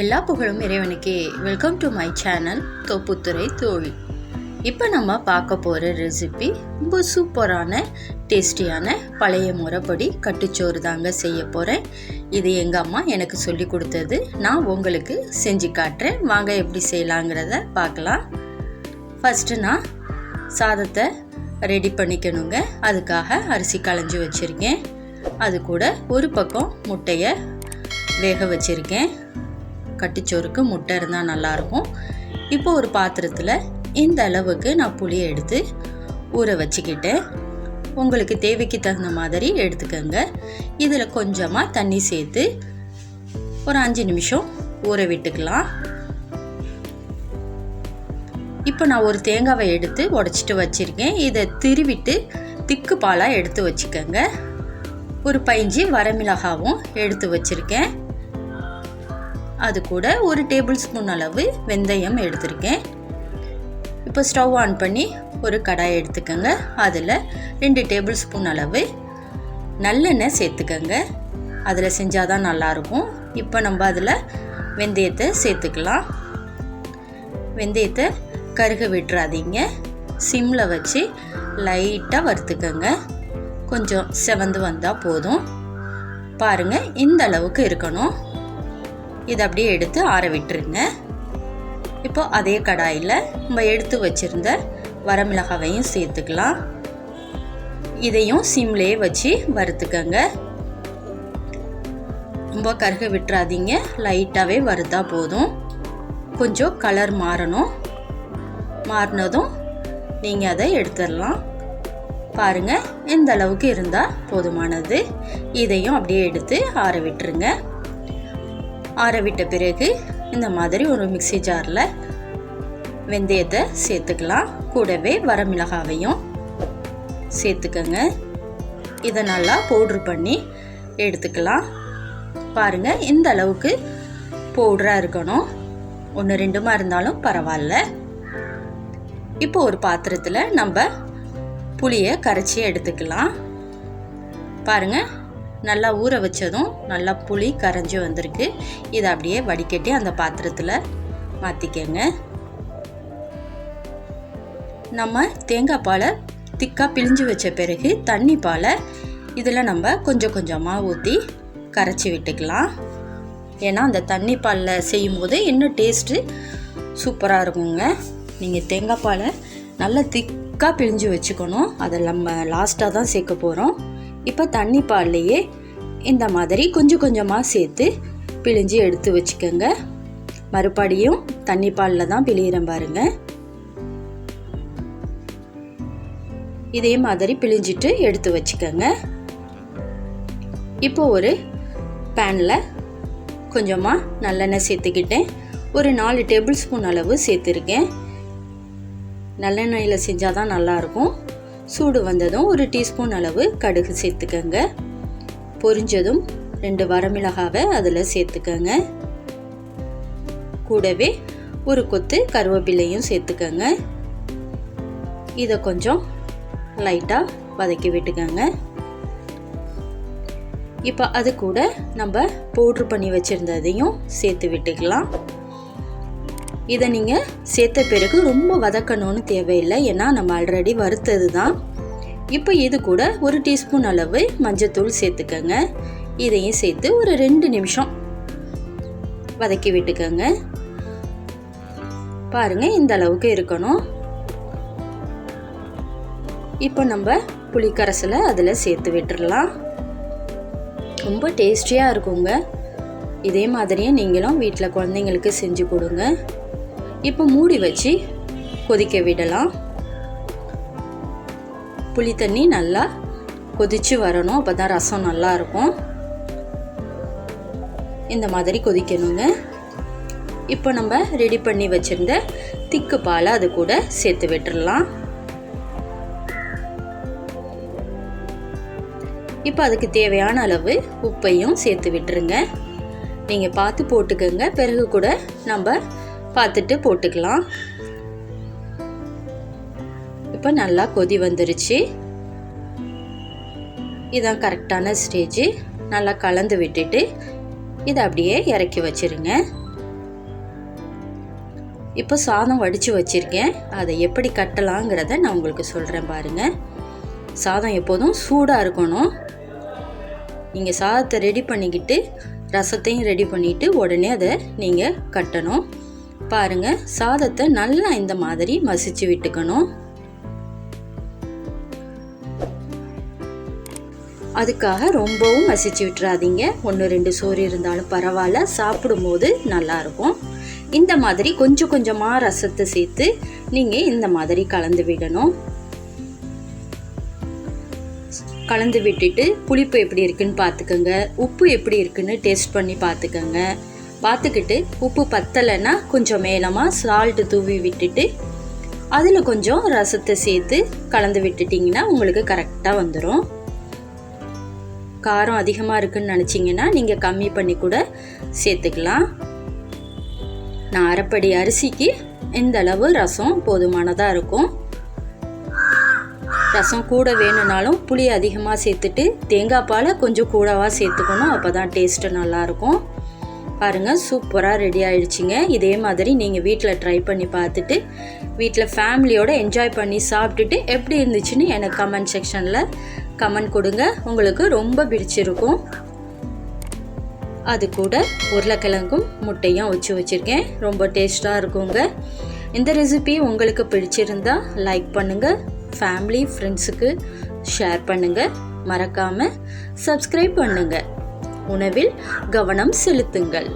எல்லா புகழும் இறைவனுக்கே. Welcome to my channel Thopputhurai தோழி இப்போ நம்ம பார்க்க போகிற ரெசிபி ரொம்ப சூப்பரான டேஸ்டியான பழைய முறைப்படி கட்டுச்சோறு தாங்க செய்ய போகிறேன் இது எங்கள் அம்மா எனக்கு சொல்லி கொடுத்தது. நான் உங்களுக்கு செஞ்சு காட்டுறேன். வாங்க எப்படி செய்யலாங்கிறத பார்க்கலாம். ஃபஸ்ட்டு நான் சாதத்தை ரெடி பண்ணிக்கணுங்க. அதுக்காக அரிசி களைஞ்சி வச்சுருக்கேன். அது கூட ஒரு பக்கம் முட்டையை வேக வச்சுருக்கேன். கட்டிச்சோறுக்கு முட்டை இருந்தால் நல்லாயிருக்கும். இப்போ ஒரு பாத்திரத்தில் இந்த அளவுக்கு நான் புளியை எடுத்து ஊற வச்சுக்கிட்டேன் உங்களுக்கு தேவைக்கு தகுந்த மாதிரி எடுத்துக்கோங்க. இதில் கொஞ்சமாக தண்ணி சேர்த்து ஒரு அஞ்சு நிமிஷம் ஊற விட்டுக்கலாம். இப்போ நான் ஒரு தேங்காவை எடுத்து உடச்சிட்டு வச்சுருக்கேன். இதை திருவிட்டு திக்கு பாலாக எடுத்து வச்சுக்கோங்க. ஒரு பைஞ்சி வரமிளகாவும் எடுத்து வச்சுருக்கேன். அது கூட ஒரு டேபிள் ஸ்பூன் அளவு வெந்தயம் எடுத்திருக்கேன். இப்போ ஸ்டவ் ஆன் பண்ணி ஒரு கடாய் எடுத்துக்கோங்க. அதில் ரெண்டு டேபிள் ஸ்பூன் அளவு நல்லெண்ணெய் சேர்த்துக்கோங்க. அதில் செஞ்சால் தான் நல்லாயிருக்கும். இப்போ நம்ம அதில் வெந்தயத்தை சேர்த்துக்கலாம். வெந்தயத்தை கருக விட்டுறாதீங்க. சிம்மில் வச்சு லைட்டாக வறுத்துக்கோங்க. கொஞ்சம் செவந்து வந்தால் போதும். பாருங்கள் இந்த அளவுக்கு இருக்கணும். இதை அப்படியே எடுத்து ஆற விட்டுருங்க. இப்போ அதே கடாயில் நம்ம எடுத்து வச்சுருந்த வரமிளகாவையும் சேர்த்துக்கலாம். இதையும் சிம்லேயே வச்சு வறுத்துக்கங்க. ரொம்ப கருக விட்டுறாதீங்க. லைட்டாகவே வறுத்தா போதும். கொஞ்சம் கலர் மாறணும். மாறினதும் நீங்கள் அதை எடுத்துடலாம். பாருங்கள் இந்த அளவுக்கு இருந்தால் போதுமானது. இதையும் அப்படியே எடுத்து ஆற விட்டுருங்க. ஆற விட்ட பிறகு இந்த மாதிரி ஒரு மிக்சி ஜாரில் வெந்தயத்தை சேர்த்துக்கலாம். கூடவே வரமிளகாவையும் சேர்த்துக்கோங்க. இதை நல்லா பவுட்ரு பண்ணி எடுத்துக்கலாம். பாருங்கள் இந்த அளவுக்கு பவுட்ராக இருக்கணும். ஒன்று ரெண்டுமா இருந்தாலும் பரவாயில்ல. இப்போ ஒரு பாத்திரத்தில் நம்ம புளியை கரைச்சி எடுத்துக்கலாம். பாருங்கள் நல்லா ஊற வச்சதும் நல்லா புளி கரைஞ்சி வந்திருக்கு. இதை அப்படியே வடிகட்டி அந்த பாத்திரத்தில் மாற்றிக்கங்க நம்ம தேங்காய் பாலை திக்காக பிழிஞ்சு வச்ச பிறகு தண்ணி பாலை இதில் நம்ம கொஞ்சம் கொஞ்சமாக ஊற்றி கரைச்சி விட்டுக்கலாம். ஏன்னா அந்த தண்ணி பாலில் செய்யும்போது இன்னும் டேஸ்ட்டு சூப்பராக இருக்குங்க. நீங்கள் தேங்காய் பாலை நல்லா திக்காக பிழிஞ்சு வச்சுக்கணும். அதை நம்ம லாஸ்ட்டாக தான் சேர்க்க போகிறோம் இப்போ தண்ணி பால்லையே இந்த மாதிரி கொஞ்சம் கொஞ்சமாக சேர்த்து பிழிஞ்சு எடுத்து வச்சுக்கோங்க. மறுபடியும் தண்ணி பாலில் தான் பிழியிறேன் பாருங்க. இதே மாதிரி பிழிஞ்சிட்டு எடுத்து வச்சுக்கோங்க. இப்போ ஒரு பேனில் கொஞ்சமாக நல்லெண்ணெய் சேர்த்துக்கிட்டேன். ஒரு நாலு டேபிள் ஸ்பூன் அளவு சேர்த்துருக்கேன். நல்லெண்ணெயில் செஞ்சால் தான் நல்லாயிருக்கும் சூடு வந்ததும் ஒரு டீஸ்பூன் அளவு கடுகு சேர்த்துக்கோங்க. பொரிஞ்சதும் ரெண்டு வரமிளகாவை அதில் சேர்த்துக்கோங்க. கூடவே ஒரு கொத்து கருவேப்பிலையும் சேர்த்துக்கோங்க. இதை கொஞ்சம் லைட்டாக வதக்கி விட்டுக்கோங்க. இப்போ அது கூட நம்ம பவுட்ரு பண்ணி வச்சுருந்ததையும் சேர்த்து விட்டுக்கலாம். இதை நீங்கள் சேர்த்த பிறகு ரொம்ப வதக்கணும்னு தேவையில்லை. ஏன்னா நம்ம ஆல்ரெடி வறுத்தது தான். இப்போ இது கூட ஒரு டீஸ்பூன் அளவு மஞ்சத்தூள் சேர்த்துக்கோங்க. இதையும் சேர்த்து ஒரு ரெண்டு நிமிஷம் வதக்கி விட்டுக்கோங்க. பாருங்க இந்த அளவுக்கு இருக்கணும். இப்போ நம்ம புளிக்கரசலை அதில் சேர்த்து விட்டுறலாம். ரொம்ப டேஸ்டியாக இருக்குங்க. இதே மாதிரியே நீங்களும் வீட்டில் குழந்தைங்களுக்கு செஞ்சு கொடுங்க. இப்போ மூடி வச்சு கொதிக்க விடலாம். புளி தண்ணி நல்லா கொதிச்சு வரணும். அப்போ தான் ரசம் நல்லா இருக்கும். இந்த மாதிரி கொதிக்கணுங்க. இப்போ நம்ம ரெடி பண்ணி வச்சுருந்த திக்கு பாலை அது கூட சேர்த்து விட்டுறலாம். இப்போ அதுக்கு தேவையான அளவு உப்பையும் சேர்த்து விட்டுருங்க. நீங்கள் பார்த்து போட்டுக்கோங்க. பிறகு கூட நம்ம பார்த்துட்டு போட்டுக்கலாம். இப்போ நல்லா கொதி வந்துருச்சு. இதான் கரெக்டான ஸ்டேஜ். நல்லா கலந்து விட்டுட்டு இதை அப்படியே இறக்கி வச்சிருங்க. இப்போ சாதம் வடித்து வச்சுருக்கேன். அதை எப்படி கட்டலாங்கிறத நான் உங்களுக்கு சொல்கிறேன் பாருங்கள் சாதம் எப்போதும் சூடாக இருக்கணும். நீங்கள் சாதத்தை ரெடி பண்ணிக்கிட்டு ரசத்தையும் ரெடி பண்ணிவிட்டு உடனே அதை நீங்கள் கட்டணும். பாருங்கள் சாதத்தை நல்லா இந்த மாதிரி மசிச்சு விட்டுக்கணும். அதுக்காக ரொம்பவும் மசிச்சு விட்டுறாதீங்க. ஒன்று ரெண்டு சோறு இருந்தாலும் பரவாயில்ல சாப்பிடும்போது நல்லாயிருக்கும் இந்த மாதிரி கொஞ்சம் கொஞ்சமாக ரசத்தை சேர்த்து நீங்கள் இந்த மாதிரி கலந்து விடணும். கலந்து விட்டுட்டு புளிப்பு எப்படி இருக்குன்னு பார்த்துக்கோங்க. உப்பு எப்படி இருக்குன்னு டேஸ்ட் பண்ணி பார்த்துக்கோங்க. பார்த்துக்கிட்டு உப்பு பத்தலைன்னா கொஞ்சம் மேலமாக சால்ட்டு தூவி விட்டுட்டு அதில் கொஞ்சம் ரசத்தை சேர்த்து கலந்து விட்டுட்டிங்கன்னா உங்களுக்கு கரெக்டாக வந்துடும் காரம் அதிகமாக இருக்குன்னு நினச்சிங்கன்னா நீங்கள் கம்மி பண்ணி கூட சேர்த்துக்கலாம். நான் அரைப்படி அரிசிக்கு இந்த அளவு ரசம் போதுமானதாக இருக்கும். ரசம் கூட வேணும்னாலும் புளி அதிகமாக சேர்த்துட்டு தேங்காய் பாலை கொஞ்சம் கூடவாக சேர்த்துக்கணும் அப்போ தான் டேஸ்ட்டு நல்லாயிருக்கும் பாருங்கள் சூப்பராக ரெடி ஆயிடுச்சுங்க. இதே மாதிரி நீங்கள் வீட்டில் ட்ரை பண்ணி பார்த்துட்டு வீட்டில் ஃபேமிலியோடு என்ஜாய் பண்ணி சாப்பிட்டுட்டு எப்படி இருந்துச்சுன்னு எனக்கு கமெண்ட் செக்ஷனில் கமெண்ட் கொடுங்க. உங்களுக்கு ரொம்ப பிடிச்சிருக்கும். அது கூட உருளைக்கிழங்கும் முட்டையும் வச்சு வச்சுருக்கேன். ரொம்ப டேஸ்ட்டாக இருக்குங்க. இந்த ரெசிபி உங்களுக்கு பிடிச்சிருந்தா லைக் பண்ணுங்கள் ஃபேமிலி ஃப்ரெண்ட்ஸுக்கு ஷேர் பண்ணுங்கள் மறக்காமல் சப்ஸ்கிரைப் பண்ணுங்கள் உணவில் கவனம் செலுத்துங்கள்.